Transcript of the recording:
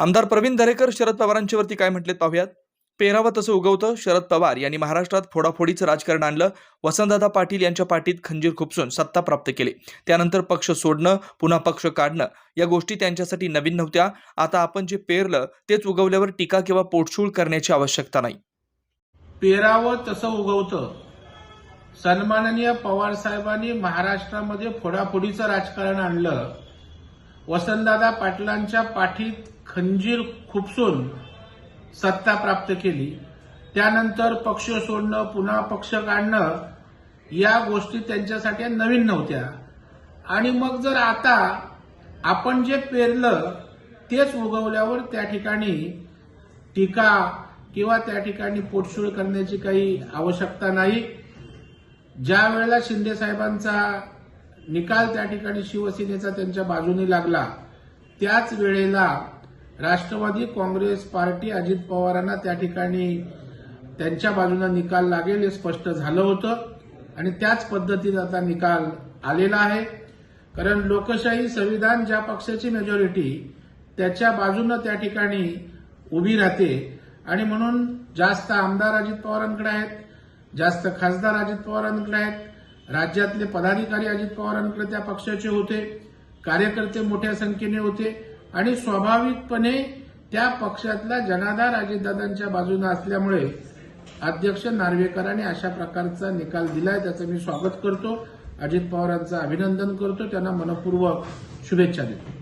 आमदार प्रवीण दरेकर शरद पवारांच्यावरती काय म्हटले पाहूयात. पेरावं तसं उगवतं शरद पवार यांनी महाराष्ट्रात फोडाफोडीचं राजकारण आणलं. वसंतदादा पाटील यांच्या पाठीत खंजीर खुपसून सत्ता प्राप्त केली. त्यानंतर पक्ष सोडणं पुन्हा पक्ष काढणं या गोष्टी त्यांच्यासाठी नवीन नव्हत्या. आता आपण जे पेरलं तेच उगवल्यावर टीका किंवा पोटशूळ करण्याची आवश्यकता नाही. पेरावं तसं उगवतं. सन्माननीय पवार साहेबांनी महाराष्ट्रामध्ये फोडाफोडीचं राजकारण आणलं. वसंतदादा पाटलांच्या पाठीत खंजीर खुपसून सत्ता प्राप्त केली. त्यानंतर पक्ष सोडणं पुन्हा पक्ष काढणं या गोष्टी त्यांच्यासाठी नवीन नव्हत्या. आणि मग जर आता आपण जे पेरलं तेच उगवल्यावर त्या ठिकाणी टीका किंवा त्या ठिकाणी पोटशूळ करण्याची काही आवश्यकता नाही. ज्या वेळेला शिंदे साहेबांचा निकाल त्या ठिकाणी शिवसेनेचा त्यांच्या बाजूने लागला त्याच वेळेला राष्ट्रवादी काँग्रेस पार्टी अजित पवारांना त्या ठिकाणी त्यांच्या बाजूने निकाल लागेल हे स्पष्ट झालं होतं. आणि त्याच पद्धतीने आता निकाल आलेला आहे. कारण लोकशाही संविधान ज्या पक्षाची मेजॉरिटी त्याच्या बाजूनं त्या ठिकाणी उभी राहते. आणि म्हणून जास्त आमदार अजित पवारांकडे आहेत जास्त खासदार अजित पवारांकडे आहेत राज्यातले पदाधिकारी अजित पवारांकडे त्या पक्षाचे होते कार्यकर्ते मोठ्या संख्येने होते. आणि स्वाभाविकपणे त्या पक्षातला जनाधार अजितदादांच्या बाजूने असल्यामुळे अध्यक्ष नार्वेकरांनी अशा प्रकारचा निकाल दिलाय त्याचं मी स्वागत करतो. अजित पवारांचं अभिनंदन करतो. त्यांना मनपूर्वक शुभेच्छा देतो.